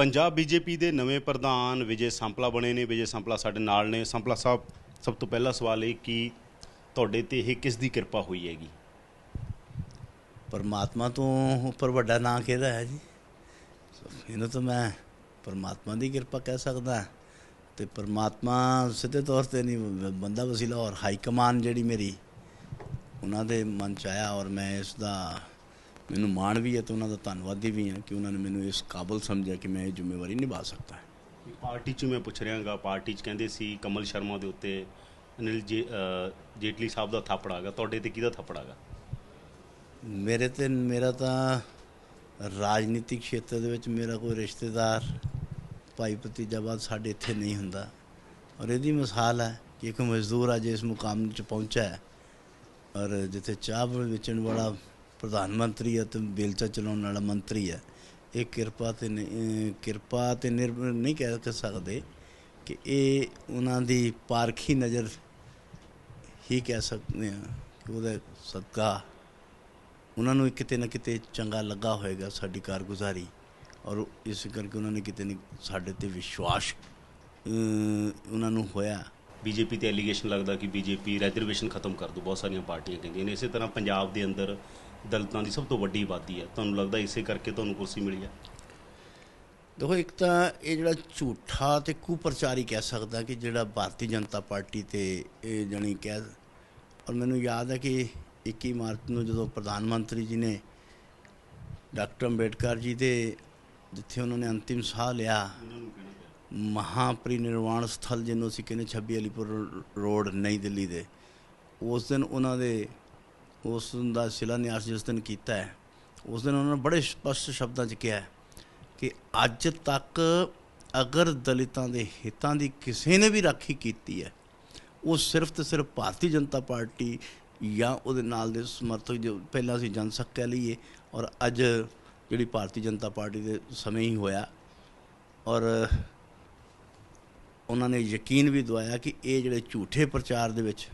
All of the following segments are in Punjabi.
ਪੰਜਾਬ ਬੀਜੇਪੀ ਦੇ ਨਵੇਂ ਪ੍ਰਧਾਨ ਵਿਜੇ ਸੰਪਲਾ ਬਣੇ ਨੇ। ਵਿਜੇ ਸੰਪਲਾ ਸਾਡੇ ਨਾਲ ਨੇ। ਸੰਪਲਾ ਸਾਹਿਬ, ਸਭ ਤੋਂ ਪਹਿਲਾ ਸਵਾਲ ਇਹ ਕਿ ਤੁਹਾਡੇ ਤੇ ਇਹ ਕਿਸ ਦੀ ਕਿਰਪਾ ਹੋਈ ਹੈਗੀ? ਪਰਮਾਤਮਾ ਤੋਂ ਉੱਪਰ ਵੱਡਾ ਨਾਂ ਕਿਹਦਾ ਹੈ ਜੀ? ਇਹਨੂੰ ਤਾਂ ਮੈਂ ਪਰਮਾਤਮਾ ਦੀ ਕਿਰਪਾ ਕਹਿ ਸਕਦਾ। ਤੇ ਪਰਮਾਤਮਾ ਸਿੱਧੇ ਤੌਰ ਤੇ ਨਹੀਂ, ਬੰਦਾ ਵਸੀਲਾ ਔਰ ਹਾਈ ਕਮਾਨ ਜਿਹੜੀ ਮੇਰੀ, ਉਹਨਾਂ ਦੇ ਮਨ ਚ ਆਇਆ ਔਰ ਮੈਂ ਇਸ ਦਾ ਮੈਨੂੰ ਮਾਣ ਵੀ ਹੈ ਤੇ ਉਹਨਾਂ ਦਾ ਧੰਨਵਾਦੀ ਵੀ ਹਾਂ ਕਿ ਉਹਨਾਂ ਨੇ ਮੈਨੂੰ ਇਸ ਕਾਬਲ ਸਮਝਿਆ ਕਿ ਮੈਂ ਇਹ ਜ਼ਿੰਮੇਵਾਰੀ ਨਿਭਾ ਸਕਦਾ ਹਾਂ। ਪਾਰਟੀ 'ਚ ਮੈਂ ਪੁੱਛ ਰਿਹਾਗਾ ਪਾਰਟੀ 'ਚ ਕਹਿੰਦੇ ਸੀ ਕਮਲ ਸ਼ਰਮਾ ਦੇ ਉੱਤੇ ਅਨਿਲ ਜੇਟਲੀ ਸਾਹਿਬ ਦਾ ਥੱਪੜ ਆਗਾ ਤੁਹਾਡੇ ਤੇ ਕਿਹਦਾ ਥੱਪੜ ਆਗਾ ਮੇਰੇ ਤੇ ਮੇਰਾ ਤਾਂ ਰਾਜਨੀਤਿਕ ਖੇਤਰ ਦੇ ਵਿੱਚ ਮੇਰਾ ਕੋਈ ਰਿਸ਼ਤੇਦਾਰ ਭਾਈ ਭਤੀਜਾਵਾਦ ਸਾਡੇ ਇੱਥੇ ਨਹੀਂ ਹੁੰਦਾ। ਔਰ ਇਹਦੀ ਮਿਸਾਲ ਹੈ ਕਿ ਇੱਕ ਮਜ਼ਦੂਰ ਅੱਜ ਇਸ ਮੁਕਾਮ 'ਚ ਪਹੁੰਚਾ ਹੈ। ਔਰ ਜਿੱਥੇ ਚਾਹ ਵੇਚਣ ਵਾਲਾ ਪ੍ਰਧਾਨ ਮੰਤਰੀ ਹੈ ਤੇ ਬੇਲਚਾ ਚਲਾਉਣ ਵਾਲਾ ਮੰਤਰੀ ਹੈ। ਇਹ ਕਿਰਪਾ ਤੇ ਨਹੀਂ- ਕਿਰਪਾ ਤੇ ਨਿਰਭਰ ਨਹੀਂ ਕਹਿ ਸਕਦੇ ਕਿ ਇਹ ਉਹਨਾਂ ਦੀ ਪਾਰਖੀ ਨਜ਼ਰ ਹੀ ਕਹਿ ਸਕਦੇ ਹਾਂ ਕਿ ਉਹਦਾ ਸਦਕਾ ਉਹਨਾਂ ਨੂੰ ਕਿਤੇ ਨਾ ਕਿਤੇ ਚੰਗਾ ਲੱਗਾ ਹੋਵੇਗਾ ਸਾਡੀ ਕਾਰਗੁਜ਼ਾਰੀ ਔਰ ਇਸ ਕਰਕੇ ਉਹਨਾਂ ਨੇ ਕਿਤੇ ਨਾ ਸਾਡੇ ਤੇ ਵਿਸ਼ਵਾਸ ਉਹਨਾਂ ਨੂੰ ਹੋਇਆ। ਬੀਜੇਪੀ ਤੇ ਐਲੀਗੇਸ਼ਨ ਲੱਗਦਾ ਕਿ ਬੀਜੇਪੀ ਰਿਜ਼ਰਵੇਸ਼ਨ ਖਤਮ ਕਰ ਦੂ ਬਹੁਤ ਸਾਰੀਆਂ ਪਾਰਟੀਆਂ ਕਹਿੰਦੀਆਂ ਨੇ। ਇਸੇ ਤਰ੍ਹਾਂ ਪੰਜਾਬ ਦੇ ਅੰਦਰ ਦਲਿਤਾਂ ਦੀ ਸਭ ਤੋਂ ਵੱਡੀ ਆਬਾਦੀ ਹੈ। ਤੁਹਾਨੂੰ ਲੱਗਦਾ ਇਸੇ ਕਰਕੇ ਤੁਹਾਨੂੰ ਕੁਰਸੀ ਮਿਲੀ ਹੈ? ਦੇਖੋ, ਇੱਕ ਤਾਂ ਇਹ ਜਿਹੜਾ ਝੂਠਾ ਤੇ ਕੁਪ੍ਰਚਾਰੀ ਕਹਿ ਸਕਦਾ ਕਿ ਜਿਹੜਾ ਭਾਰਤੀ ਜਨਤਾ ਪਾਰਟੀ ਤੇ ਇਹ ਜਾਣੀ ਕਹਿ ਔਰ ਮੈਨੂੰ ਯਾਦ ਹੈ ਕਿ 21 ਮਾਰਚ ਨੂੰ ਜਦੋਂ ਪ੍ਰਧਾਨ ਮੰਤਰੀ ਜੀ ਨੇ ਡਾਕਟਰ ਅੰਬੇਡਕਰ ਜੀ ਦੇ ਜਿੱਥੇ ਉਹਨਾਂ ਨੇ ਅੰਤਿਮ ਸਾਹ ਲਿਆ, ਮਹਾਪਰਿਨਿਰਵਾਣ ਸਥਲ ਜਿਹਨੂੰ ਅਸੀਂ ਕਹਿੰਦੇ 26 ਅਲੀਪੁਰ ਰੋਡ, ਨਈ ਦਿੱਲੀ ਦੇ, ਉਸ ਦਿਨ ਉਹਨਾਂ ਦੇ ਉਸ ਦਾ ਸ਼ਿਲਾਨਿਆਸ ਜਿਸ ਦਿਨ ਕੀਤਾ ਹੈ। ਉਸ ਦਿਨ ਉਹਨਾਂ ਨੇ ਬੜੇ ਸਪਸ਼ਟ ਸ਼ਬਦਾਂ 'ਚ ਕਿਹਾ ਕਿ ਅੱਜ ਤੱਕ ਅਗਰ ਦਲਿਤਾਂ ਦੇ ਹਿੱਤਾਂ ਦੀ ਕਿਸੇ ਨੇ ਵੀ ਰਾਖੀ ਕੀਤੀ ਹੈ, ਉਹ ਸਿਰਫ ਤੇ ਸਿਰਫ ਭਾਰਤੀ ਜਨਤਾ ਪਾਰਟੀ ਜਾਂ ਉਹਦੇ ਨਾਲ ਦੇ ਸਮਰਥਕ ਜੋ ਪਹਿਲਾਂ ਅਸੀਂ ਜਨਸਕ ਕਹਿ ਲਈਏ, ਔਰ ਅੱਜ ਜਿਹੜੀ ਭਾਰਤੀ ਜਨਤਾ ਪਾਰਟੀ ਦੇ ਸਮੇਂ ਹੀ ਹੋਇਆ, ਔਰ ਉਹਨਾਂ ਨੇ ਯਕੀਨ ਵੀ ਦਵਾਇਆ ਕਿ ਇਹ ਜਿਹੜੇ ਝੂਠੇ ਪ੍ਰਚਾਰ ਦੇ ਵਿੱਚ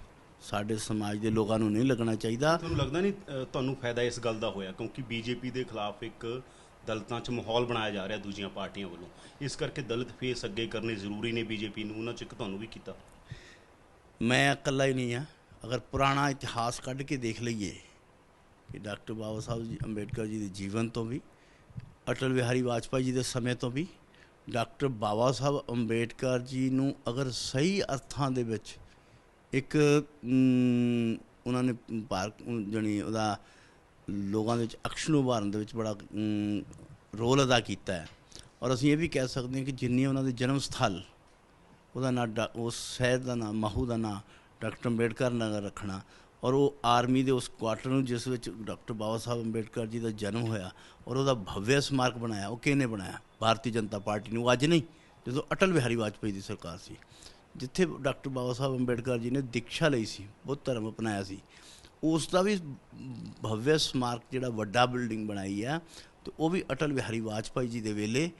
ਸਾਡੇ ਸਮਾਜ ਦੇ ਲੋਕਾਂ ਨੂੰ ਨਹੀਂ ਲੱਗਣਾ ਚਾਹੀਦਾ। ਤੁਹਾਨੂੰ ਲੱਗਦਾ ਨਹੀਂ ਤੁਹਾਨੂੰ ਫਾਇਦਾ ਇਸ ਗੱਲ ਦਾ ਹੋਇਆ? ਕਿਉਂਕਿ ਬੀਜੇਪੀ ਦੇ ਖਿਲਾਫ ਇੱਕ ਦਲਿਤਾਂ 'ਚ ਮਾਹੌਲ ਬਣਾਇਆ ਜਾ ਰਿਹਾ ਦੂਜੀਆਂ ਪਾਰਟੀਆਂ ਵੱਲੋਂ। ਇਸ ਕਰਕੇ ਦਲਿਤ ਫੇਸ ਅੱਗੇ ਕਰਨੇ ਜ਼ਰੂਰੀ ਨੇ ਬੀਜੇਪੀ ਨੂੰ। ਉਹਨਾਂ 'ਚ ਇੱਕ ਤੁਹਾਨੂੰ ਵੀ ਕੀਤਾ। ਮੈਂ ਇਕੱਲਾ ਹੀ ਨਹੀਂ ਆ। ਅਗਰ ਪੁਰਾਣਾ ਇਤਿਹਾਸ ਕੱਢ ਕੇ ਦੇਖ ਲਈਏ ਕਿ ਡਾਕਟਰ ਬਾਬਾ ਸਾਹਿਬ ਜੀ ਅੰਬੇਡਕਰ ਜੀ ਦੇ ਜੀਵਨ ਤੋਂ ਵੀ ਅਟਲ ਬਿਹਾਰੀ ਵਾਜਪਾਈ ਜੀ ਦੇ ਸਮੇਂ ਤੋਂ ਵੀ ਡਾਕਟਰ ਬਾਬਾ ਸਾਹਿਬ ਅੰਬੇਡਕਰ ਜੀ ਨੂੰ ਅਗਰ ਸਹੀ ਅਰਥਾਂ ਦੇ ਵਿੱਚ ਇੱਕ ਉਹਨਾਂ ਨੇ ਭਾਰਤ ਜਣੀ ਉਹਦਾ ਲੋਕਾਂ ਦੇ ਵਿੱਚ ਅਕਸ਼ ਉਭਾਰਨ ਦੇ ਵਿੱਚ ਬੜਾ ਰੋਲ ਅਦਾ ਕੀਤਾ ਹੈ। ਔਰ ਅਸੀਂ ਇਹ ਵੀ ਕਹਿ ਸਕਦੇ ਹਾਂ ਕਿ ਜਿੰਨੀ ਉਹਨਾਂ ਦੇ ਜਨਮ ਸਥਲ, ਉਹਦਾ ਨਾਂ ਡਾ- ਉਸ ਸ਼ਹਿਰ ਦਾ ਨਾਮ ਮਾਹੂ ਦਾ ਨਾਂ, ਡਾਕਟਰ ਅੰਬੇਡਕਰ ਨਗਰ ਰੱਖਣਾ, ਔਰ ਉਹ ਆਰਮੀ ਦੇ ਉਸ ਕੁਆਟਰ ਨੂੰ ਜਿਸ ਵਿੱਚ ਡਾਕਟਰ ਬਾਬਾ ਸਾਹਿਬ ਅੰਬੇਡਕਰ ਜੀ ਦਾ ਜਨਮ ਹੋਇਆ, ਔਰ ਉਹਦਾ ਭਵਯ ਸਮਾਰਕ ਬਣਾਇਆ, ਉਹ ਕਿਹਨੇ ਬਣਾਇਆ? ਭਾਰਤੀ ਜਨਤਾ ਪਾਰਟੀ ਨੂੰ ਅੱਜ ਨਹੀਂ, ਜਦੋਂ ਅਟਲ ਬਿਹਾਰੀ ਵਾਜਪਾਈ ਦੀ ਸਰਕਾਰ ਸੀ। ਜਿੱਥੇ ਡਾਕਟਰ ਬਾਬਾ ਸਾਹਿਬ ਅੰਬੇਡਕਰ ਜੀ ਨੇ ਦੀਕਸ਼ਾ ਲਈ ਸੀ ਬੁੱਧ ਧਰਮ ਅਪਣਾਇਆ ਸੀ। ਉਸ ਦਾ ਵੀ ਭਵਯ ਸਮਾਰਕ ਜਿਹੜਾ ਵੱਡਾ ਬਿਲਡਿੰਗ ਬਣਾਈ ਆ, ਤੇ ਉਹ ਵੀ ਅਟਲ ਬਿਹਾਰੀ ਵਾਜਪਾਈ ਜੀ ਦੇ ਵੇਲੇ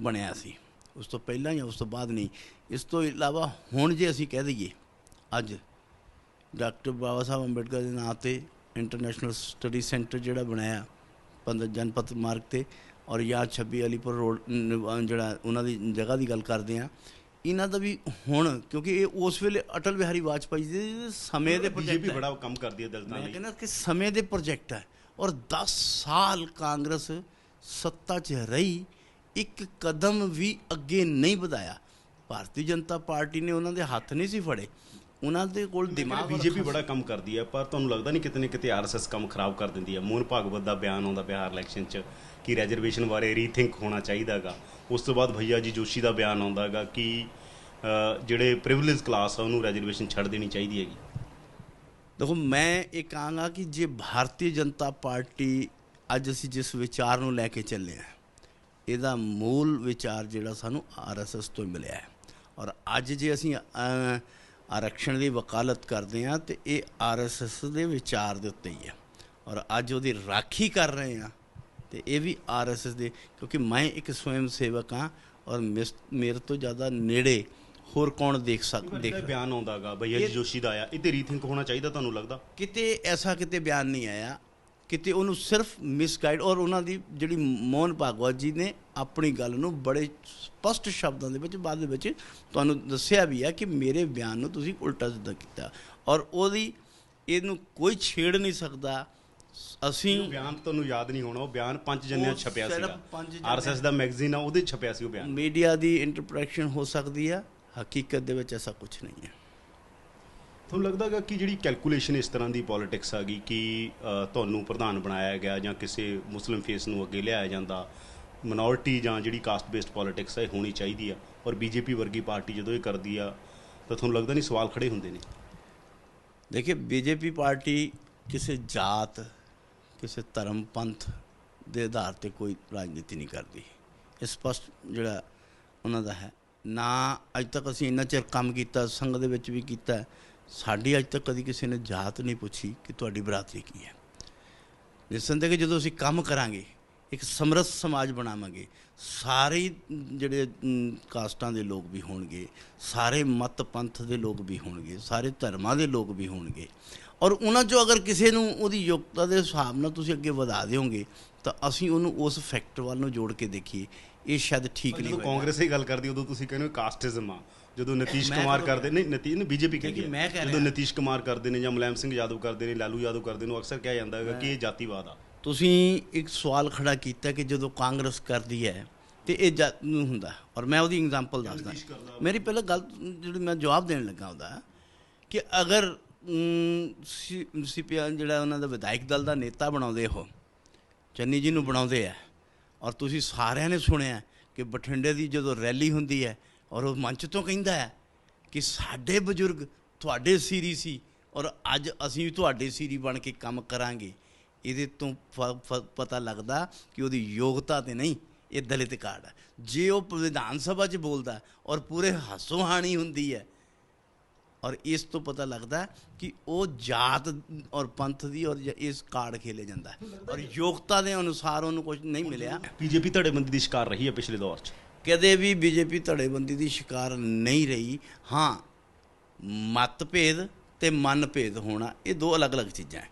ਬਣਿਆ ਸੀ। ਉਸ ਤੋਂ ਪਹਿਲਾਂ ਜਾਂ ਉਸ ਤੋਂ ਬਾਅਦ ਨਹੀਂ। ਇਸ ਤੋਂ ਇਲਾਵਾ ਹੁਣ ਜੇ ਅਸੀਂ ਕਹਿ ਦਈਏ, ਅੱਜ ਡਾਕਟਰ ਬਾਬਾ ਸਾਹਿਬ ਅੰਬੇਡਕਰ ਦੇ ਨਾਂ ਤੇ ਇੰਟਰਨੈਸ਼ਨਲ ਸਟੱਡੀ ਸੈਂਟਰ ਜਿਹੜਾ ਬਣਾਇਆ ਪੰਦਰ ਜਨਪਤ ਮਾਰਗ ਤੇ, ਔਰ ਜਾਂ 26 ਅਲੀਪੁਰ ਰੋਡ ਜਿਹੜਾ ਉਹਨਾਂ ਦੀ ਜਗ੍ਹਾ ਦੀ ਗੱਲ ਕਰਦੇ ਆ ਇਹਨਾਂ ਦਾ ਵੀ ਹੁਣ ਕਿਉਂਕਿ ਇਹ ਉਸ ਵੇਲੇ ਅਟਲ ਬਿਹਾਰੀ ਵਾਜਪਾਈ ਦੇ ਸਮੇਂ ਦੇ ਬੀਜੇਪੀ ਪ੍ਰੋਜੈਕਟ ਬੜਾ ਕੰਮ ਕਰਦੀ ਹੈ ਦਲਿਤਾਂ ਮੈਂ ਲਈ। ਕਹਿੰਦਾ ਕਿ ਸਮੇਂ ਦੇ ਪ੍ਰੋਜੈਕਟ ਹੈ ਔਰ 10 ਸਾਲ ਕਾਂਗਰਸ ਸੱਤਾ 'ਚ ਰਹੀ ਇੱਕ ਕਦਮ ਵੀ ਅੱਗੇ ਨਹੀਂ ਵਧਾਇਆ। ਭਾਰਤੀ ਜਨਤਾ ਪਾਰਟੀ ਨੇ ਉਹਨਾਂ ਦੇ ਹੱਥ ਨਹੀਂ ਸੀ ਫੜੇ। ਉਹਨਾਂ ਦੇ ਕੋਲ ਦਿਮਾਗ ਬੀਜੇਪੀ ਬੜਾ ਕੰਮ ਕਰਦੀ ਹੈ ਪਰ ਤੁਹਾਨੂੰ ਲੱਗਦਾ ਨਹੀਂ ਕਿਤੇ ਨਾ ਕਿਤੇ ਆਰਐਸਐਸ ਕੰਮ ਖਰਾਬ ਕਰ ਦਿੰਦੀ ਹੈ ਮੋਹਨ ਭਾਗਵਤ ਦਾ ਬਿਆਨ ਆਉਂਦਾ ਬਿਹਾਰ ਇਲੈਕਸ਼ਨ 'ਚ ਕਿ ਰਿਜ਼ਰਵੇਸ਼ਨ ਬਾਰੇ ਰੀਥਿੰਕ ਹੋਣਾ ਚਾਹੀਦਾਗਾ। ਉਸ ਤੋਂ ਬਾਅਦ ਭਈਆ ਜੀ ਜੋਸ਼ੀ ਦਾ ਬਿਆਨ ਆਉਂਦਾਗਾ ਕਿ ਜਿਹੜੇ ਪ੍ਰਿਵਿਲੇਜ ਕਲਾਸ ਆ ਉਹਨੂੰ ਰਿਜ਼ਰਵੇਸ਼ਨ ਛੱਡ ਦੇਣੀ ਚਾਹੀਦੀ ਹੈਗੀ। ਦੇਖੋ ਮੈਂ ਇਹ ਕਹਾਂਗਾ ਕਿ ਜੇ ਭਾਰਤੀ ਜਨਤਾ ਪਾਰਟੀ ਅੱਜ ਅਸੀਂ ਜਿਸ ਵਿਚਾਰ ਨੂੰ ਲੈ ਕੇ ਚੱਲੇ ਆ ਇਹਦਾ ਮੂਲ ਵਿਚਾਰ ਜਿਹੜਾ ਸਾਨੂੰ ਆਰਐਸਐਸ ਤੋਂ ਮਿਲਿਆ ਹੈ। ਔਰ ਅੱਜ ਜੇ ਅਸੀਂ ਆਰਕਸ਼ਣ ਦੀ ਵਕਾਲਤ ਕਰਦੇ ਆ ਤੇ ਇਹ ਆਰਐਸਐਸ ਦੇ ਵਿਚਾਰ ਦੇ ਉੱਤੇ ਹੀ ਹੈ। ਔਰ ਅੱਜ ਉਹਦੀ ਰਾਖੀ ਕਰ ਰਹੇ ਆ ਤੇ ਇਹ ਵੀ ਆਰਐਸਐਸ ਦੇ ਕਿਉਂਕਿ ਮੈਂ ਇੱਕ ਸਵੈਮ ਸੇਵਕ ਹਾਂ ਔਰ ਮਿਸ- ਮੇਰੇ ਤੋਂ ਜ਼ਿਆਦਾ ਨੇੜੇ ਹੋਰ ਕੌਣ ਦੇਖ ਸਕ ਦੇਖ ਬਿਆਨ ਆਉਂਦਾਗਾ ਭਈਆ ਜੀ ਜੋਸ਼ੀ ਦਾ ਆਇਆ। ਇਹ ਤੇ ਰੀਥਿੰਕ ਹੋਣਾ ਚਾਹੀਦਾ ਤੁਹਾਨੂੰ ਲੱਗਦਾ? ਕਿਤੇ ਐਸਾ ਕਿਤੇ ਬਿਆਨ ਨਹੀਂ ਆਇਆ। ਕਿਤੇ ਉਹਨੂੰ ਸਿਰਫ ਮਿਸਗਾਈਡ ਔਰ ਉਹਨਾਂ ਦੀ ਜਿਹੜੀ ਮੋਹਨ ਭਾਗਵਤ ਜੀ ਨੇ ਆਪਣੀ ਗੱਲ ਨੂੰ ਬੜੇ ਸਪਸ਼ਟ ਸ਼ਬਦਾਂ ਦੇ ਵਿੱਚ ਬਾਅਦ ਦੇ ਵਿੱਚ ਤੁਹਾਨੂੰ ਦੱਸਿਆ ਵੀ ਹੈ ਕਿ ਮੇਰੇ ਬਿਆਨ ਨੂੰ ਤੁਸੀਂ ਉਲਟਾ ਸਿੱਧਾ ਕੀਤਾ। ਔਰ ਉਹਦੀ ਇਹਨੂੰ ਕੋਈ ਛੇੜ ਨਹੀਂ ਸਕਦਾ। ਅਸੀਂ ਬਿਆਨ ਤੁਹਾਨੂੰ ਯਾਦ ਨਹੀਂ ਹੋਣਾ ਉਹ ਬਿਆਨ ਪੰਜ ਜਨਿਆਂ ਛਪਿਆ ਸੀਗਾ। ਆਰਐਸਐਸ ਦਾ ਮੈਗਜ਼ੀਨ ਆ ਉਹਦੇ ਛਪਿਆ ਸੀ ਉਹ ਬਿਆਨ। ਮੀਡੀਆ ਦੀ ਇੰਟਰਪ੍ਰੀਟੇਸ਼ਨ ਹੋ ਸਕਦੀ ਹੈ ਹਕੀਕਤ ਦੇ ਵਿੱਚ ਐਸਾ ਕੁਝ ਨਹੀਂ ਹੈ। ਤੁਹਾਨੂੰ ਲੱਗਦਾ ਹੈਗਾ ਕਿ ਜਿਹੜੀ ਕੈਲਕੂਲੇਸ਼ਨ ਇਸ ਤਰ੍ਹਾਂ ਦੀ ਪੋਲਿਟਿਕਸ ਆ ਗਈ ਕਿ ਤੁਹਾਨੂੰ ਪ੍ਰਧਾਨ ਬਣਾਇਆ ਗਿਆ ਜਾਂ ਕਿਸੇ ਮੁਸਲਿਮ ਫੇਸ ਨੂੰ ਅੱਗੇ ਲਿਆਇਆ ਜਾਂਦਾ ਮਿਨੋਰਿਟੀ ਜਾਂ ਜਿਹੜੀ ਕਾਸਟ ਬੇਸਡ ਪੋਲਿਟਿਕਸ ਹੈ ਹੋਣੀ ਚਾਹੀਦੀ ਆ। ਔਰ ਬੀਜੇਪੀ ਵਰਗੀ ਪਾਰਟੀ ਜਦੋਂ ਇਹ ਕਰਦੀ ਆ, ਤਾਂ ਤੁਹਾਨੂੰ ਲੱਗਦਾ ਨਹੀਂ ਸਵਾਲ ਖੜੇ ਹੁੰਦੇ ਨੇ? ਦੇਖਿਏ ਬੀਜੇਪੀ ਪਾਰਟੀ ਕਿਸੇ ਜਾਤ, ਕਿਸੇ ਧਰਮ ਪੰਥ ਦੇ ਆਧਾਰ ਤੇ ਕੋਈ ਰਾਜਨੀਤੀ ਨਹੀਂ ਕਰਦੀ। ਇਹ ਸਪਸ਼ਟ ਜਿਹੜਾ ਉਹਨਾਂ ਦਾ ਹੈ। ਨਾ ਅੱਜ ਤੱਕ ਅਸੀਂ ਇੰਨਾ ਚਿਰ ਕੰਮ ਕੀਤਾ ਸੰਘ ਦੇ ਵਿੱਚ ਵੀ ਕੀਤਾ, ਸਾਡੀ ਅੱਜ ਤੱਕ ਕਦੀ ਕਿਸੇ ਨੇ ਜਾਤ ਨਹੀਂ ਪੁੱਛੀ ਕਿ ਤੁਹਾਡੀ ਬਰਾਦਰੀ ਕੀ ਹੈ। ਨਿਸੰਦੇਹ ਕਿ ਜਦੋਂ ਅਸੀਂ ਕੰਮ ਕਰਾਂਗੇ ਇੱਕ ਸਮਰੱਥ ਸਮਾਜ ਬਣਾਵਾਂਗੇ। ਸਾਰੇ ਹੀ ਜਿਹੜੇ ਕਾਸਟਾਂ ਦੇ ਲੋਕ ਵੀ ਹੋਣਗੇ ਸਾਰੇ ਮਤ ਪੰਥ ਦੇ ਲੋਕ ਵੀ ਹੋਣਗੇ ਸਾਰੇ ਧਰਮਾਂ ਦੇ ਲੋਕ ਵੀ ਹੋਣਗੇ। ਔਰ ਉਹਨਾਂ ਚੋਂ ਅਗਰ ਕਿਸੇ ਨੂੰ ਉਹਦੀ ਯੋਗਤਾ ਦੇ ਹਿਸਾਬ ਨਾਲ ਤੁਸੀਂ ਅੱਗੇ ਵਧਾ ਦਿਓਗੇ ਤਾਂ ਅਸੀਂ ਉਹਨੂੰ ਉਸ ਫੈਕਟਰ ਵੱਲ ਨੂੰ ਜੋੜ ਕੇ ਦੇਖੀਏ। ਇਹ ਸ਼ਾਇਦ ਠੀਕ ਨਹੀਂ ਹੋਏਗਾ। ਕਾਂਗਰਸ ਦੀ ਗੱਲ ਕਰਦੀ ਉਦੋਂ ਤੁਸੀਂ ਕਹਿੰਦੇ ਹੋ ਕਾਸਟਿਜ਼ਮ ਆ। ਜਦੋਂ ਨਤੀਸ਼ ਕੁਮਾਰ ਕਰਦੇ ਨਹੀਂ ਨਤੀਸ਼ ਨੇ ਬੀਜੇਪੀ ਕਹਿੰਦੀ ਮੈਂ ਕਹਿ ਜਦੋਂ। ਨਤੀਸ਼ ਕੁਮਾਰ ਕਰਦੇ ਨੇ ਜਾਂ ਮੁਲਾਇਮ ਸਿੰਘ ਯਾਦਵ ਕਰਦੇ ਨੇ ਲਾਲੂ ਯਾਦਵ ਕਰਦੇ ਨੇ ਉਹ ਅਕਸਰ ਕਿਹਾ ਜਾਂਦਾ ਹੈਗਾ ਕਿ ਇਹ ਜਾਤੀਵਾਦ ਆ। ਤੁਸੀਂ ਇੱਕ ਸਵਾਲ ਖੜਾ ਕੀਤਾ ਕਿ ਜਦੋਂ ਕਾਂਗਰਸ ਕਰਦੀ ਹੈ ਤੇ ਇਹ ਜਦ ਨੂੰ ਹੁੰਦਾ ਔਰ ਮੈਂ ਉਹਦੀ ਐਗਜ਼ਾਮਪਲ ਦੱਸਦਾ। ਮੇਰੀ ਪਹਿਲਾਂ ਗੱਲ ਜਿਹੜੀ ਮੈਂ ਜਵਾਬ ਦੇਣ ਲੱਗਾ ਉਹਦਾ ਕਿ ਅਗਰ ਸੀਪੀਐਮ ਜਿਹੜਾ ਉਹਨਾਂ ਦਾ ਵਿਧਾਇਕ ਦਲ ਦਾ ਨੇਤਾ ਬਣਾਉਂਦੇ ਹੋ ਚੰਨੀ ਜੀ ਨੂੰ ਬਣਾਉਂਦੇ ਆ ਔਰ ਤੁਸੀਂ ਸਾਰਿਆਂ ਨੇ ਸੁਣਿਆ ਕਿ ਬਠਿੰਡੇ ਦੀ ਜਦੋਂ ਰੈਲੀ ਹੁੰਦੀ ਹੈ ਔਰ ਉਹ ਮੰਚ ਤੋਂ ਕਹਿੰਦਾ ਹੈ ਕਿ ਸਾਡੇ ਬਜ਼ੁਰਗ ਤੁਹਾਡੇ ਸੀਰੀ ਸੀ ਔਰ ਅੱਜ ਅਸੀਂ ਵੀ ਤੁਹਾਡੇ ਸੀਰੀ ਬਣ ਕੇ ਕੰਮ ਕਰਾਂਗੇ ਇਹਦੇ ਤੋਂ ਪਤਾ ਲੱਗਦਾ ਕਿ ਉਹਦੀ ਯੋਗਤਾ ਤੇ ਨਹੀਂ ਇਹ ਦਲਿਤ ਕਾਰਡ ਹੈ। ਜੇ ਉਹ ਵਿਧਾਨ ਸਭਾ 'ਚ ਬੋਲਦਾ ਔਰ ਪੂਰੇ ਹਾਸੋ ਹਾਣੀ ਹੁੰਦੀ ਹੈ ਔਰ ਇਸ ਤੋਂ ਪਤਾ ਲੱਗਦਾ ਕਿ ਉਹ ਜਾਤ ਔਰ ਪੰਥ ਦੀ ਔਰ ਇਸ ਕਾਰਡ ਖੇਲੇ ਜਾਂਦਾ। ਔਰ ਯੋਗਤਾ ਦੇ ਅਨੁਸਾਰ ਉਹਨੂੰ ਕੁਝ ਨਹੀਂ ਮਿਲਿਆ। ਬੀਜੇਪੀ ਧੜੇਬੰਦੀ ਦੀ ਸ਼ਿਕਾਰ ਰਹੀ ਹੈ ਪਿਛਲੇ ਦੌਰ 'ਚ। ਕਦੇ ਵੀ ਬੀਜੇਪੀ ਧੜੇਬੰਦੀ ਦੀ ਸ਼ਿਕਾਰ ਨਹੀਂ ਰਹੀ। ਹਾਂ ਮਤਭੇਦ ਤੇ ਮਨਭੇਦ ਹੋਣਾ ਇਹ ਦੋ ਅਲੱਗ-ਅਲੱਗ ਚੀਜ਼ਾਂ ਹੈ।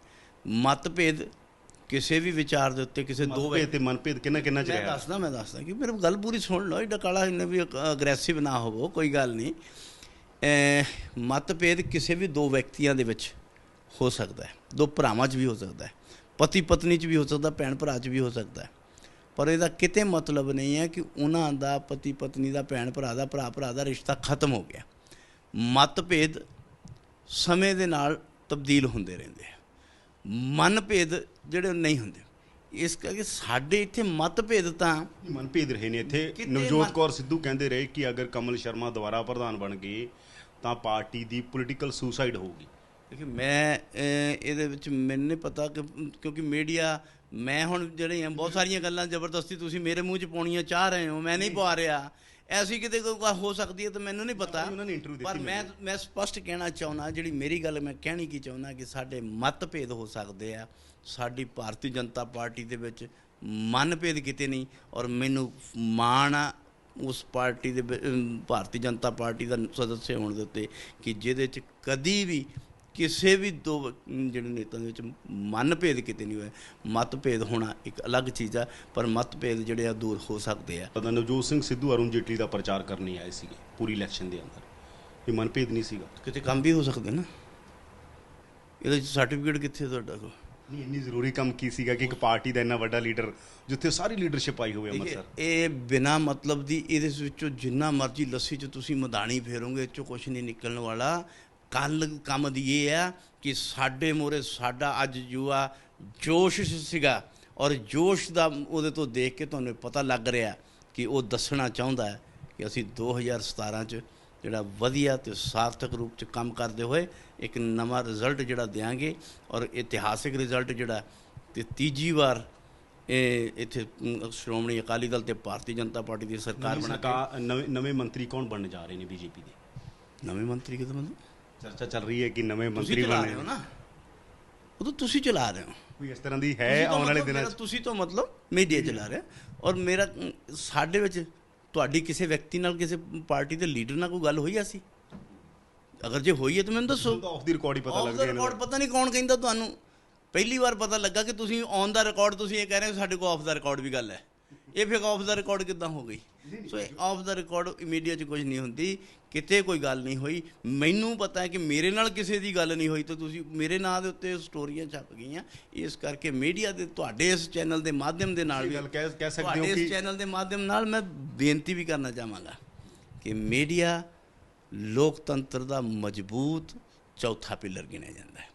ਮਤਭੇਦ ਕਿਸੇ ਵੀ ਵਿਚਾਰ ਦੇ ਉੱਤੇ ਕਿਸੇ ਦੋ ਮਤਭੇਦ ਤੇ ਮਨਭੇਦ ਕਿੰਨਾ ਕਿੰਨਾ ਚ ਮੈਂ ਦੱਸਦਾ ਮੈਂ ਦੱਸਦਾ ਕਿ ਮੇਰੀ ਗੱਲ ਪੂਰੀ ਸੁਣ ਲਓ ਏਡਾ ਕਾਲਾ ਇੰਨਾ ਵੀ ਅਗਰੈਸਿਵ ਨਾ ਹੋਵੋ ਕੋਈ ਗੱਲ ਨਹੀਂ। ਮਤਭੇਦ ਕਿਸੇ ਵੀ ਦੋ ਵਿਅਕਤੀਆਂ ਦੇ ਵਿੱਚ ਹੋ ਸਕਦਾ ਹੈ। ਦੋ ਭਰਾਵਾਂ 'ਚ ਵੀ ਹੋ ਸਕਦਾ ਹੈ। ਪਤੀ ਪਤਨੀ 'ਚ ਵੀ ਹੋ ਸਕਦਾ ਭੈਣ ਭਰਾ 'ਚ ਵੀ ਹੋ ਸਕਦਾ ਹੈ। ਪਰ ਇਹਦਾ ਕਿਤੇ ਮਤਲਬ ਨਹੀਂ ਹੈ ਕਿ ਉਹਨਾਂ ਦਾ ਪਤੀ ਪਤਨੀ ਦਾ ਭੈਣ ਭਰਾ ਦਾ ਭਰਾ ਭਰਾ ਦਾ ਰਿਸ਼ਤਾ ਖਤਮ ਹੋ ਗਿਆ। ਮਤਭੇਦ ਸਮੇਂ ਦੇ ਨਾਲ ਤਬਦੀਲ ਹੁੰਦੇ ਰਹਿੰਦੇ ਆ। ਮਨਭੇਦ ਜਿਹੜੇ ਨਹੀਂ ਹੁੰਦੇ। ਇਸ ਕਰਕੇ ਸਾਡੇ ਇੱਥੇ ਮਤਭੇਦ ਤਾਂ ਮਨਭੇਦ ਰਹੇ ਨੇ ਇੱਥੇ। ਨਵਜੋਤ ਮਨ- ਕੌਰ ਸਿੱਧੂ ਕਹਿੰਦੇ ਰਹੇ ਕਿ ਅਗਰ ਕਮਲ ਸ਼ਰਮਾ ਦੁਬਾਰਾ ਪ੍ਰਧਾਨ ਬਣ ਗਏ ਤਾਂ ਪਾਰਟੀ ਦੀ ਪੋਲੀਟੀਕਲ ਸੁਸਾਈਡ ਹੋਊਗੀ। ਦੇਖੀ ਮੈਂ ਇਹਦੇ ਵਿੱਚ ਮੈਨੂੰ ਨਹੀਂ ਪਤਾ ਕਿ ਕਿਉਂਕਿ ਮੀਡੀਆ ਮੈਂ ਹੁਣ ਜਿਹੜੇ ਆ ਬਹੁਤ ਸਾਰੀਆਂ ਗੱਲਾਂ ਜ਼ਬਰਦਸਤੀ ਤੁਸੀਂ ਮੇਰੇ ਮੂੰਹ 'ਚ ਪਾਉਣੀਆਂ ਚਾਹ ਰਹੇ ਹੋ ਮੈਂ ਨਹੀਂ ਪਾ ਰਿਹਾ। ਐਸੀ ਕਿਤੇ ਕੋਈ ਹੋ ਸਕਦੀ ਹੈ ਤਾਂ ਮੈਨੂੰ ਨਹੀਂ ਪਤਾ। ਪਰ ਮੈਂ ਮੈਂ ਸਪਸ਼ਟ ਕਹਿਣਾ ਚਾਹੁੰਦਾ ਜਿਹੜੀ ਮੇਰੀ ਗੱਲ ਮੈਂ ਕਹਿਣੀ ਕੀ ਚਾਹੁੰਦਾ ਕਿ ਸਾਡੇ ਮਤਭੇਦ ਹੋ ਸਕਦੇ ਆ। ਸਾਡੀ ਭਾਰਤੀ ਜਨਤਾ ਪਾਰਟੀ ਦੇ ਵਿੱਚ ਮਨਭੇਦ ਕਿਤੇ ਨਹੀਂ ਔਰ ਮੈਨੂੰ ਮਾਣ ਆ ਉਸ ਪਾਰਟੀ ਦੇ ਭਾਰਤੀ ਜਨਤਾ ਪਾਰਟੀ ਦਾ ਸਦੱਸਿਆ ਹੋਣ ਦੇ ਉੱਤੇ ਕਿ ਜਿਹਦੇ ਚ ਕਦੀ ਵੀ ਕਿਸੇ ਵੀ ਦੋ ਜਿਹੜੇ ਨੇਤਾ ਦੇ ਵਿੱਚ ਮਨਭੇਦ ਕਿਤੇ ਨਹੀਂ ਹੋਇਆ। ਮਤਭੇਦ ਹੋਣਾ ਇੱਕ ਅਲੱਗ ਚੀਜ਼ ਆ ਪਰ ਮਤਭੇਦ ਜਿਹੜੇ ਆ ਦੂਰ ਹੋ ਸਕਦੇ ਆ। ਪਤਾ ਨਵਜੋਤ ਸਿੰਘ ਸਿੱਧੂ ਅਰੁਣ ਜੇਟਲੀ ਦਾ ਪ੍ਰਚਾਰ ਕਰਨ ਆਏ ਸੀਗੇ ਪੂਰੀ ਇਲੈਕਸ਼ਨ ਦੇ ਅੰਦਰ। ਇਹ ਮਨਭੇਦ ਨਹੀਂ ਸੀਗਾ। ਕਿਤੇ ਕੰਮ ਵੀ ਹੋ ਸਕਦੇ ਨਾ। ਇਹਦੇ ਸਰਟੀਫਿਕੇਟ ਕਿੱਥੇ ਤੁਹਾਡਾ ਕੋਲ? ਨਹੀਂ ਇੰਨੀ ਜ਼ਰੂਰੀ ਕੰਮ ਕੀ ਸੀਗਾ ਕਿ ਇੱਕ ਪਾਰਟੀ ਦਾ ਇੰਨਾ ਵੱਡਾ ਲੀਡਰ ਜਿੱਥੇ ਸਾਰੀ ਲੀਡਰਸ਼ਿਪ ਆਈ ਹੋਵੇ ਅੰਮ੍ਰਿਤਸਰ। ਇਹ ਬਿਨਾ ਮਤਲਬ ਦੀ ਇਹਦੇ ਵਿੱਚੋਂ ਜਿੰਨਾ ਮਰਜ਼ੀ ਲੱਸੀ ਚ ਤੁਸੀਂ ਮਦਾਨੀ ਫੇਰੋਗੇ ਇਹ ਚੋਂ ਕੁਝ ਨਹੀਂ ਨਿਕਲਣ ਵਾਲਾ। ਕੱਲ ਕੰਮ ਦੀ ਇਹ ਆ ਕਿ ਸਾਡੇ ਮੋਰੇ ਸਾਡਾ ਅੱਜ ਯੁਵਾ ਜੋਸ਼ ਸੀਗਾ ਔਰ ਜੋਸ਼ ਦਾ ਉਹਦੇ ਤੋਂ ਦੇਖ ਕੇ ਤੁਹਾਨੂੰ ਪਤਾ ਲੱਗ ਰਿਹਾ ਕਿ ਉਹ ਦੱਸਣਾ ਚਾਹੁੰਦਾ ਹੈ ਕਿ ਅਸੀਂ 2017 ਚ ਜਿਹੜਾ ਵਧੀਆ ਤੇ ਸਾਰਥਕ ਰੂਪ ਚ ਕੰਮ ਕਰਦੇ ਹੋਏ ਇੱਕ ਨਵਾਂ ਰਿਜ਼ਲਟ ਜਿਹੜਾ ਦੇਾਂਗੇ ਔਰ ਇਤਿਹਾਸਿਕ ਰਿਜ਼ਲਟ ਜਿਹੜਾ ਤੇ ਤੀਜੀ ਵਾਰ ਇਹ ਇੱਥੇ ਸ਼੍ਰੋਮਣੀ ਅਕਾਲੀ ਦਲ ਤੇ ਭਾਰਤੀ ਜਨਤਾ ਪਾਰਟੀ ਦੀ ਸਰਕਾਰ ਬਣਾ ਕੇ ਨਵੇਂ ਮੰਤਰੀ ਕੌਣ ਬਣਨ ਜਾ ਰਹੇ ਨੇ ਬੀਜੇਪੀ ਦੇ? ਨਵੇਂ ਮੰਤਰੀ ਕਿਹਦਾ ਮਤਲਬ ਚਰਚਾ ਚੱਲ ਰਹੀ ਹੈ ਕਿ ਨਵੇਂ ਮੰਤਰੀ ਰਹੇ ਹੋ ਨਾ। ਉਹ ਤਾਂ ਤੁਸੀਂ ਚਲਾ ਰਹੇ ਹੋ। ਕੋਈ ਇਸ ਤਰ੍ਹਾਂ ਦੀ ਹੈ ਆਉਣ ਵਾਲੇ ਦਿਨਾਂ 'ਚ? ਤੁਸੀਂ ਤਾਂ ਮਤਲਬ ਮੀਡੀਆ ਚਲਾ ਰਿਹਾ ਔਰ ਮੇਰਾ ਸਾਡੇ ਵਿੱਚ ਤੁਹਾਡੀ ਕਿਸੇ ਵਿਅਕਤੀ ਨਾਲ ਕਿਸੇ ਪਾਰਟੀ ਦੇ ਲੀਡਰ ਨਾਲ ਕੋਈ ਗੱਲ ਹੋਈ ਆ ਸੀ ਅਗਰ ਜੇ ਹੋਈ ਹੈ ਤਾਂ ਮੈਨੂੰ ਦੱਸੋ। ਆਫ ਦੀ ਰਿਕਾਰਡ ਹੀ ਪਤਾ Off ਲੱਗ the ਗਿਆ record ਪਤਾ ਨਹੀਂ ਕੌਣ ਕਹਿੰਦਾ ਤੁਹਾਨੂੰ। ਪਹਿਲੀ ਵਾਰ ਪਤਾ ਲੱਗਾ ਕਿ ਤੁਸੀਂ ਔਨ ਦਾ ਰਿਕਾਰਡ ਤੁਸੀਂ ਇਹ ਕਹਿ ਰਹੇ ਹੋ ਸਾਡੇ ਕੋਲ ਆਫ ਦਾ ਰਿਕਾਰਡ ਵੀ ਗੱਲ ਹੈ। ਇਹ ਫਿਰ ਆਫ ਦਾ ਰਿਕਾਰਡ ਕਿੱਦਾਂ ਹੋ ਗਈ? So off the record media 'ਚ ਕੁਝ ਨਹੀਂ ਹੁੰਦੀ ਕਿਤੇ ਕੋਈ ਗੱਲ ਨਹੀਂ ਹੋਈ। ਮੈਨੂੰ ਪਤਾ ਹੈ ਕਿ ਮੇਰੇ ਨਾਲ ਕਿਸੇ ਦੀ ਗੱਲ ਨਹੀਂ ਹੋਈ ਤਾਂ ਤੁਸੀਂ ਮੇਰੇ ਨਾਂ ਦੇ ਉੱਤੇ ਸਟੋਰੀਆਂ ਛਪ ਗਈਆਂ। ਇਸ ਕਰਕੇ ਮੀਡੀਆ ਦੇ ਤੁਹਾਡੇ ਇਸ ਚੈਨਲ ਦੇ ਮਾਧਿਅਮ ਦੇ ਨਾਲ ਵੀ ਗੱਲ ਕਹਿ ਕਹਿ ਸਕਦੇ ਤੁਹਾਡੇ ਹੋ ਇਸ ਕਿ ਚੈਨਲ ਦੇ ਮਾਧਿਅਮ ਨਾਲ ਮੈਂ ਬੇਨਤੀ ਵੀ ਕਰਨਾ ਚਾਹਾਂਗਾ ਕਿ ਮੀਡੀਆ ਲੋਕਤੰਤਰ ਦਾ ਮਜ਼ਬੂਤ ਚੌਥਾ ਪਿਲਰ ਗਿਣਿਆ ਜਾਂਦਾ ਹੈ।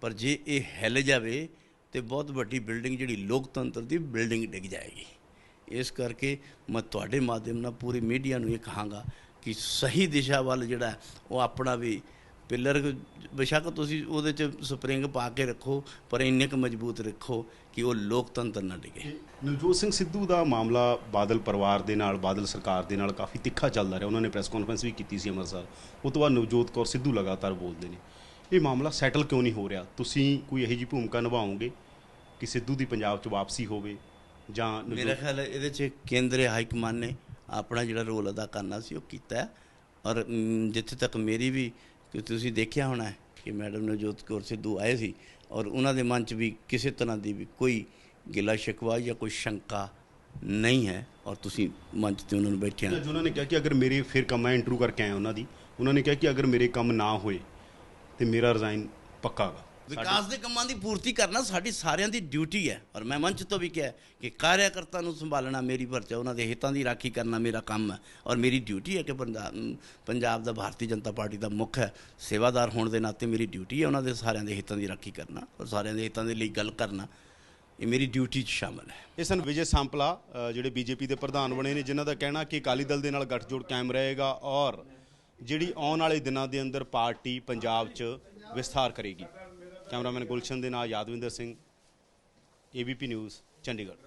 ਪਰ ਜੇ ਇਹ ਹਿੱਲ ਜਾਵੇ ਤੇ ਬਹੁਤ ਵੱਡੀ ਬਿਲਡਿੰਗ ਜਿਹੜੀ ਲੋਕਤੰਤਰ ਦੀ ਬਿਲਡਿੰਗ ਡਿੱਗ ਜਾਏਗੀ। ਇਸ ਕਰਕੇ ਮੈਂ ਤੁਹਾਡੇ ਮਾਧਿਅਮ ਨਾਲ ਪੂਰੀ ਮੀਡੀਆ ਨੂੰ ਇਹ ਕਹਾਂਗਾ ਕਿ ਸਹੀ ਦਿਸ਼ਾ ਵੱਲ ਜਿਹੜਾ ਉਹ ਆਪਣਾ ਵੀ ਪਿੱਲਰ ਬੇਸ਼ੱਕ ਤੁਸੀਂ ਉਹਦੇ ਚ ਸਪਰਿੰਗ ਪਾ ਕੇ ਰੱਖੋ, ਪਰ ਇੰਨੇ ਕੁ ਮਜ਼ਬੂਤ ਰੱਖੋ ਕਿ ਉਹ ਲੋਕਤੰਤਰ ਨਾ ਡਿੱਗੇ। ਨਵਜੋਤ ਸਿੰਘ ਸਿੱਧੂ ਦਾ ਮਾਮਲਾ ਬਾਦਲ ਪਰਿਵਾਰ ਦੇ ਨਾਲ, ਬਾਦਲ ਸਰਕਾਰ ਦੇ ਨਾਲ ਕਾਫੀ ਤਿੱਖਾ ਚੱਲਦਾ ਰਿਹਾ। ਉਹਨਾਂ ਨੇ ਪ੍ਰੈਸ ਕਾਨਫਰੰਸ ਵੀ ਕੀਤੀ ਸੀ ਅੰਮ੍ਰਿਤਸਰ। ਉਹ ਤੋਂ ਬਾਅਦ ਨਵਜੋਤ ਕੌਰ ਸਿੱਧੂ ਲਗਾਤਾਰ ਬੋਲਦੇ ਨੇ, ਇਹ ਮਾਮਲਾ ਸੈਟਲ ਕਿਉਂ ਨਹੀਂ ਹੋ ਰਿਹਾ? ਤੁਸੀਂ ਕੋਈ ਇਹੋ ਜਿਹੀ ਭੂਮਿਕਾ ਨਿਭਾਓਗੇ? ਕਿ ਸਿੱਧੂ ਦੀ ਪੰਜਾਬ 'ਚ ਵਾਪਸੀ ਹੋਵੇ ਜਾਂ ਮੇਰਾ ਖਿਆਲ ਹੈ ਇਹਦੇ 'ਚ ਕੇਂਦਰੀ ਹਾਈ ਕਮਾਨ ਨੇ ਆਪਣਾ ਜਿਹੜਾ ਰੋਲ ਅਦਾ ਕਰਨਾ ਸੀ ਉਹ ਕੀਤਾ ਹੈ। ਔਰ ਜਿੱਥੇ ਤੱਕ ਮੇਰੀ ਵੀ ਕਿ ਤੁਸੀਂ ਦੇਖਿਆ ਹੋਣਾ ਹੈ ਕਿ ਮੈਡਮ ਨਵਜੋਤ ਕੌਰ ਸਿੱਧੂ ਆਏ ਸੀ ਔਰ ਉਹਨਾਂ ਦੇ ਮਨ 'ਚ ਵੀ ਕਿਸੇ ਤਰ੍ਹਾਂ ਦੀ ਵੀ ਕੋਈ ਗਿਲਾ ਸ਼ਿਕਵਾ ਜਾਂ ਕੋਈ ਸ਼ੰਕਾ ਨਹੀਂ ਹੈ ਔਰ ਤੁਸੀਂ ਮੰਚ ਤੇ ਉਹਨਾਂ ਨੂੰ ਬੈਠਿਆਂ ਅੱਜ ਉਹਨਾਂ ਨੇ ਕਿਹਾ ਕਿ ਅਗਰ ਮੇਰੇ ਫਿਰ ਕੰਮ ਮੈਂ ਇੰਟਰਵਿਊ ਕਰਕੇ ਆਇਆ ਉਹਨਾਂ ਦੀ ਉਹਨਾਂ ਨੇ ਕਿਹਾ ਕਿ ਅਗਰ ਮੇਰੇ ਕੰਮ ਨਾ ਹੋਏ ਤੇ ਮੇਰਾ ਰਿਜ਼ਾਈਨ ਪੱਕਾਗਾ ਵਿਕਾਸ ਦੇ ਕੰਮਾਂ ਦੀ ਪੂਰਤੀ ਕਰਨਾ ਸਾਡੀ ਸਾਰਿਆਂ ਦੀ ਡਿਊਟੀ ਹੈ। ਔਰ ਮੈਂ ਮੰਚ ਤੋਂ ਵੀ ਕਿਹਾ ਕਿ ਕਾਰਿਆਕਰਤਾ ਨੂੰ ਸੰਭਾਲਣਾ ਮੇਰੀ ਹੈ ਉਹਨਾਂ ਦੇ ਹਿੱਤਾਂ ਦੀ ਰਾਖੀ ਕਰਨਾ ਮੇਰਾ ਕੰਮ ਹੈ। ਔਰ ਮੇਰੀ ਡਿਊਟੀ ਹੈ ਕਿ ਪੰਜਾਬ ਦਾ ਭਾਰਤੀ ਜਨਤਾ ਪਾਰਟੀ ਦਾ ਮੁੱਖ ਹੈ। ਸੇਵਾਦਾਰ ਹੋਣ ਦੇ ਨਾਤੇ ਮੇਰੀ ਡਿਊਟੀ ਹੈ ਉਹਨਾਂ ਦੇ ਸਾਰਿਆਂ ਦੇ ਹਿੱਤਾਂ ਦੀ ਰਾਖੀ ਕਰਨਾ ਔਰ ਸਾਰਿਆਂ ਦੇ ਹਿੱਤਾਂ ਦੇ ਲਈ ਗੱਲ ਕਰਨਾ। ਇਹ ਮੇਰੀ ਡਿਊਟੀ 'ਚ ਸ਼ਾਮਲ ਹੈ। ਇਹ ਸਨ ਵਿਜੇ ਸੰਪਲਾ ਜਿਹੜੇ ਬੀਜੇਪੀ ਦੇ ਪ੍ਰਧਾਨ ਬਣੇ ਨੇ ਜਿਨ੍ਹਾਂ ਦਾ ਕਹਿਣਾ ਕਿ ਅਕਾਲੀ ਦਲ ਦੇ ਨਾਲ ਗੱਠਜੋੜ ਕਾਇਮ ਰਹੇਗਾ ਔਰ ਜਿਹੜੀ ਆਉਣ ਵਾਲੇ ਦਿਨਾਂ ਦੇ ਅੰਦਰ ਪਾਰਟੀ ਪੰਜਾਬ 'ਚ ਵਿਸਥਾਰ ਕਰੇਗੀ। ਕੈਮਰਾਮੈਨ ਗੁਲਸ਼ਨ ਦੇ ਨਾਲ ਯਾਦਵਿੰਦਰ ਸਿੰਘ ਏਬੀਪੀ ਨਿਊਜ਼ ਚੰਡੀਗੜ੍ਹ।